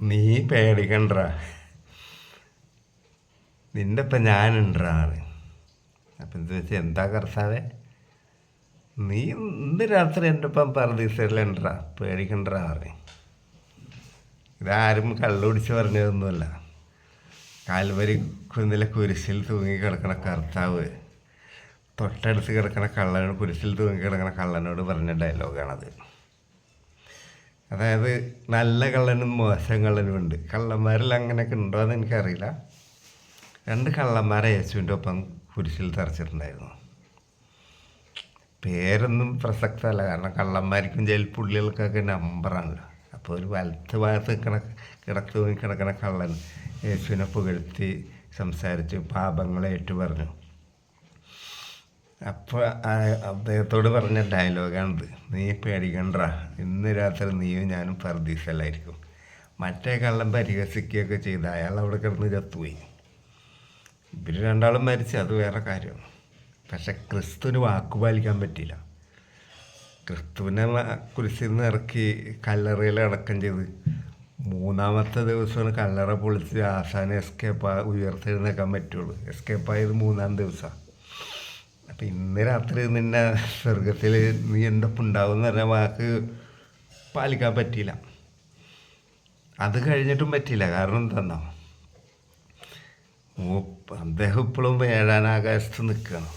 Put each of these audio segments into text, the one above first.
നീ പേടിക്കണ്ട നിന്റെ ഇപ്പം ഞാനുണ്ടാണ് അപ്പം എന്താ വെച്ചാൽ എന്താ കർത്താവേ? നീ ഇന്ന് രാത്രി എന്റെ ഒപ്പം പറദീസയിലുണ്ടാ പേടിക്കണ്ടാ പറഞ്ഞു ഇതാരും കള്ളുപിടിച്ച് പറഞ്ഞതൊന്നുമല്ല. കാൽവരി കുന്നിലെ കുരിശിൽ തൂങ്ങി കിടക്കണ കർത്താവ്. തൊട്ടടുത്ത് കിടക്കണ കള്ളനോട് കുരിശിൽ തൂങ്ങി കിടക്കണ കള്ളനോട് പറഞ്ഞ ഡയലോഗാണത് അതായത് നല്ല കള്ളനും മോശം കള്ളനും ഉണ്ട്. കള്ളന്മാരിൽ അങ്ങനെയൊക്കെ ഉണ്ടോ എന്ന് എനിക്കറിയില്ല. രണ്ട് കള്ളന്മാരെ യേശുവിന്റെ ഒപ്പം കുരിശിൽ തറച്ചിട്ടുണ്ടായിരുന്നു. പേരൊന്നും പ്രസക്തമല്ല കാരണം കള്ളന്മാർക്കും ജയിൽ പുള്ളികൾക്കൊക്കെ നമ്പറാണല്ലോ. അപ്പോൾ ഒരു വലത്ത് ഭാഗത്ത് കിട കിടത്തു കിടക്കുന്ന കള്ളൻ യേശുവിനെ പുകഴ്ത്തി സംസാരിച്ച് പാപങ്ങളെ ഏറ്റു പറഞ്ഞു അപ്പോൾ അദ്ദേഹത്തോട് പറഞ്ഞ ഡയലോഗാണിത്. നീ പേടിക്കണ്ട. ഇന്ന് രാത്രി നീയും ഞാനും പർദീസല്ലായിരിക്കും മറ്റേ കള്ളം പരിഹസിക്കുകയൊക്കെ ചെയ്ത് അയാൾ അവിടെ കിടന്ന് ചത്തുപോയി. ഇവർ രണ്ടാളും മരിച്ചു. അത് വേറെ കാര്യം. പക്ഷെ ക്രിസ്തുവിന് വാക്കുപാലിക്കാൻ പറ്റിയില്ല. ക്രിസ്തുവിനെ കുരിശിൽ നിന്ന് ഇറക്കി കല്ലറയിൽ അടക്കം ചെയ്ത് മൂന്നാമത്തെ ദിവസമാണ് കല്ലറ പൊളിച്ച് ആസാനെ എസ്കേപ്പ് ഉയർത്തെഴുന്നേക്കാൻ പറ്റുള്ളൂ. എസ്കേപ്പ് ആയത് മൂന്നാം ദിവസമാണ് അപ്പം ഇന്ന് രാത്രി നിന്നെ സ്വർഗത്തിൽ നീ എന്റെ ഒപ്പം ഉണ്ടാവും എന്ന് പറഞ്ഞ വാക്ക് പാലിക്കാൻ പറ്റിയില്ല. അത് കഴിഞ്ഞിട്ടും പറ്റിയില്ല. കാരണം എന്താണോ അദ്ദേഹം ഇപ്പോഴും ഏഴാം ആകാശത്ത് നിൽക്കുകയാണ്.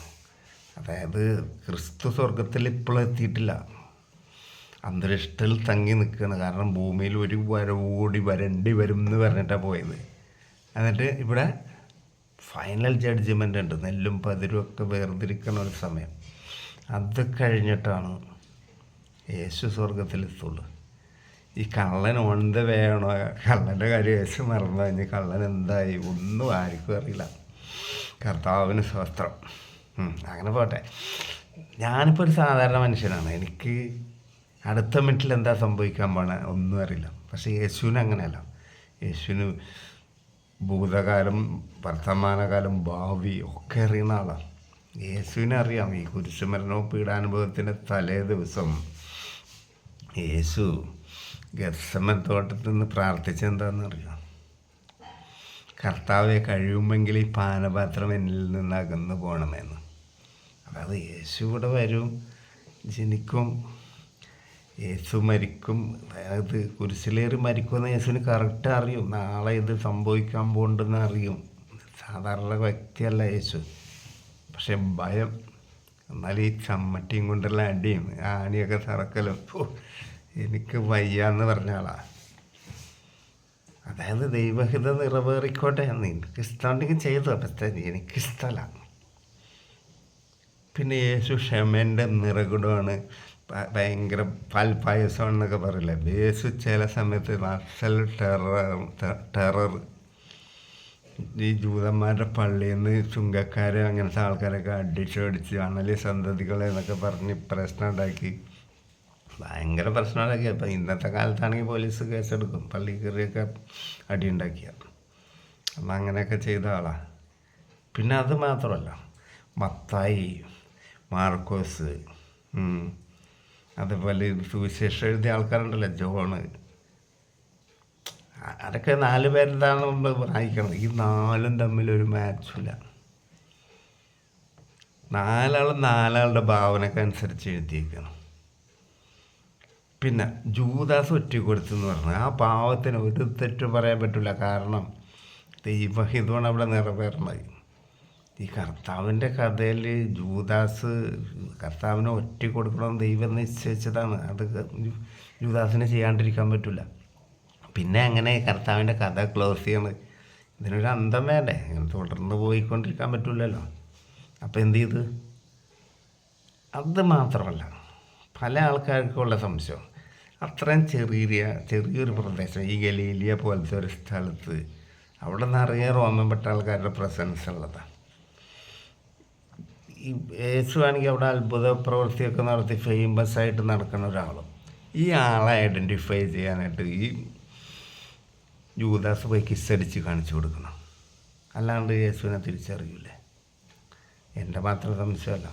അതായത് ക്രിസ്തു സ്വർഗത്തിൽ ഇപ്പോഴും എത്തിയിട്ടില്ല. അന്തരീക്ഷത്തിൽ തങ്ങി നിൽക്കുകയാണ്. കാരണം ഭൂമിയിൽ ഒരു വരവോടി വരണ്ടി വരും എന്ന് പറഞ്ഞിട്ടാണ് പോയത്. എന്നിട്ട് ഇവിടെ ഫൈനൽ ജഡ്ജ്മെന്റ് ഉണ്ട്. നെല്ലും പതിരും ഒക്കെ വേർതിരിക്കണ ഒരു സമയം. അത് കഴിഞ്ഞിട്ടാണ് യേശു സ്വർഗത്തിലെത്തുള്ളൂ ഈ കള്ളൻ ഉണ്ട് വേണോ? കള്ളന്റെ കാര്യം യേശു മറന്നു കഴിഞ്ഞ് കള്ളൻ എന്തായി? ഒന്നും ആർക്കും അറിയില്ല. കർത്താവിന് സ്വസ്ത്രം. അങ്ങനെ പോട്ടെ. ഞാനിപ്പോൾ ഒരു സാധാരണ മനുഷ്യനാണ്. എനിക്ക് അടുത്ത മിനിറ്റിൽ എന്താ സംഭവിക്കാൻ പോണ ഒന്നും അറിയില്ല. പക്ഷേ യേശുവിന് അങ്ങനെയല്ല. യേശുവിന് ഭൂതകാലം വർത്തമാനകാലം ഭാവി ഒക്കെ അറിയുന്ന ആളാണ്. യേശുവിനെ അറിയാം ഈ കുരിശുമരണവും പീഡാനുഭവത്തിന്റെ തലേ ദിവസം യേശു ഗർസമൻ തോട്ടത്തിൽ നിന്ന് പ്രാർത്ഥിച്ചെന്താണെന്നറിയാം കർത്താവെ കഴിയുമെങ്കിൽ ഈ പാനപാത്രം എന്നിൽ നിന്ന് അകന്നു പോകണമെന്ന്. അതായത് യേശു ഇവിടെ വരും ജനിക്കും യേശു മരിക്കും. അതായത് കുരിശിലേറി മരിക്കുമെന്ന് യേശുവിന് കറക്റ്റ് അറിയും. നാളെ ഇത് സംഭവിക്കാൻ പോകുന്നുണ്ടെന്ന് അറിയും. സാധാരണ വ്യക്തിയല്ല യേശു. പക്ഷെ ഭയം. എന്നാൽ ഈ ചമ്മട്ടിയും കൊണ്ടുള്ള അടിയും ആണിയൊക്കെ തറക്കലും. എനിക്ക് വയ്യാന്ന് എന്ന് പറഞ്ഞാളാ അതായത് ദൈവഹിത നിറവേറിക്കോട്ടെ. നിനക്ക് ഇഷ്ടമുണ്ടെങ്കിൽ ചെയ്തു. പക്ഷേ എനിക്കിഷ്ടമല്ല പിന്നെ യേശു ക്ഷമേന്റെ നിറകുടമാണ്. ഭയങ്കര പാൽപ്പായസം എന്നൊക്കെ പറയില്ലേ? ബേസ് ചില സമയത്ത് നക്സൽ ടെറർ ടെറർ. ഈ ജൂതന്മാരുടെ പള്ളിയിൽ നിന്ന് ചുങ്കക്കാരെ അങ്ങനത്തെ ആൾക്കാരൊക്കെ അടിച്ചടിച്ച് അണലി സന്തതികളെ എന്നൊക്കെ പറഞ്ഞ് പ്രശ്നം ഉണ്ടാക്കി. ഭയങ്കര പ്രശ്നം ഉണ്ടാക്കി. അപ്പം ഇന്നത്തെ കാലത്താണെങ്കിൽ പോലീസ് കേസെടുക്കും. പള്ളി കയറിയൊക്കെ അടി ഉണ്ടാക്കിയ. അപ്പം അങ്ങനെയൊക്കെ ചെയ്ത ആളാണ് പിന്നെ അത് മാത്രമല്ല മത്തായി മാർക്കോസ് അതുപോലെ സുവിശേഷം എഴുതിയ ആൾക്കാരുണ്ടല്ലോ ജോണ്. അതൊക്കെ നാല് പേരെന്താണ് നമ്മൾ വായിക്കണം. ഈ നാലും തമ്മിൽ ഒരു മാച്ചില്ല. നാലാളും നാലാളുടെ ഭാവനക്ക് അനുസരിച്ച് എഴുതിയേക്കണം. പിന്നെ ജൂദാസ് ഒറ്റ കൊടുത്തെന്ന് പറഞ്ഞു ആ പാവത്തിന് ഒരു തെറ്റ് പറയാൻ പറ്റില്ല കാരണം ദൈവഹിതമാണ് അവിടെ നിറവേറണത് ഈ കർത്താവിന്റെ കഥയിൽ ജൂദാസ് കർത്താവിനെ ഒറ്റ കൊടുക്കണം ദൈവം നിശ്ചയിച്ചതാണ്. അത് ജൂദാസിനെ ചെയ്യാണ്ടിരിക്കാൻ പറ്റില്ല. പിന്നെ അങ്ങനെ കർത്താവിന്റെ കഥ ക്ലോസ് ചെയ്യണത് ഇതിനൊരു അന്തം വേണ്ടേ? ഇങ്ങനെ തുടർന്ന് പോയിക്കൊണ്ടിരിക്കാൻ പറ്റില്ലല്ലോ. അപ്പോൾ എന്ത് ചെയ്ത്? അത് മാത്രമല്ല പല ആൾക്കാർക്കുള്ള സംശയം. അത്രയും ചെറിയ ചെറിയൊരു പ്രദേശം ഈ ഗലീലിയ പോലത്തെ ഒരു സ്ഥലത്ത് അവിടെ നിറയെ റോമൻ പട്ടാൾക്കാരുടെ പ്രസൻസ് ഉള്ളതാണ് ഈ യേശുവാണെങ്കിൽ അവിടെ അത്ഭുത പ്രവൃത്തിയൊക്കെ നടത്തി ഫേമസ് ആയിട്ട് നടക്കുന്ന ഒരാളും. ഈ ആളെ ഐഡന്റിഫൈ ചെയ്യാനായിട്ട് ഈ യൂദാസ് പോയി കിസ്സടിച്ച് കാണിച്ചു കൊടുക്കണം. അല്ലാണ്ട് യേശുവിനെ തിരിച്ചറിയൂലേ. എന്റെ മാത്രം സംശയമല്ല.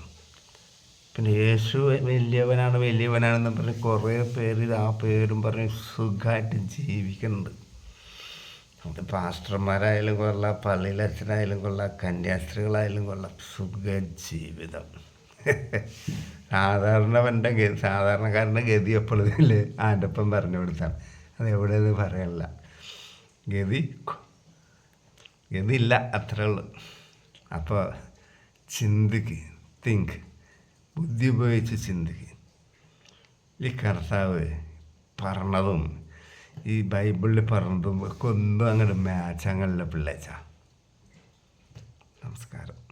പിന്നെ യേശു വലിയവനാണ് വലിയവനാണെന്ന് പറഞ്ഞ് കുറേ പേര് ആ പേരും പറഞ്ഞ് സുഖമായിട്ട് ജീവിക്കുന്നുണ്ട്. അത് പാസ്റ്റർമാരായാലും കൊള്ളാം പള്ളിയിലെ അച്ഛനായാലും കൊള്ളാം കന്യാസ്ത്രീകളായാലും കൊള്ളാം. സുഖ ജീവിതം. സാധാരണവന്റെ ഗതി സാധാരണക്കാരന്റെ ഗതി എപ്പോഴും ആന്റെ ഒപ്പം പറഞ്ഞു കൊടുത്താണ്. അത് എവിടെയെന്ന് പറയല്ല. ഗതി ഗതിയില്ല അത്രേ ഉള്ളൂ. അപ്പോൾ ചിന്തിക്ക് തിങ്ക് ബുദ്ധി ഉപയോഗിച്ച് ചിന്തിക്ക്. ഈ കർത്താവ് പറഞ്ഞതും ഈ ബൈബിളിൽ പറഞ്ഞതും ഒക്കെ ഒന്നും അങ്ങോട്ട് മാച്ചങ്ങളിലെ പിള്ളേച്ച. നമസ്കാരം.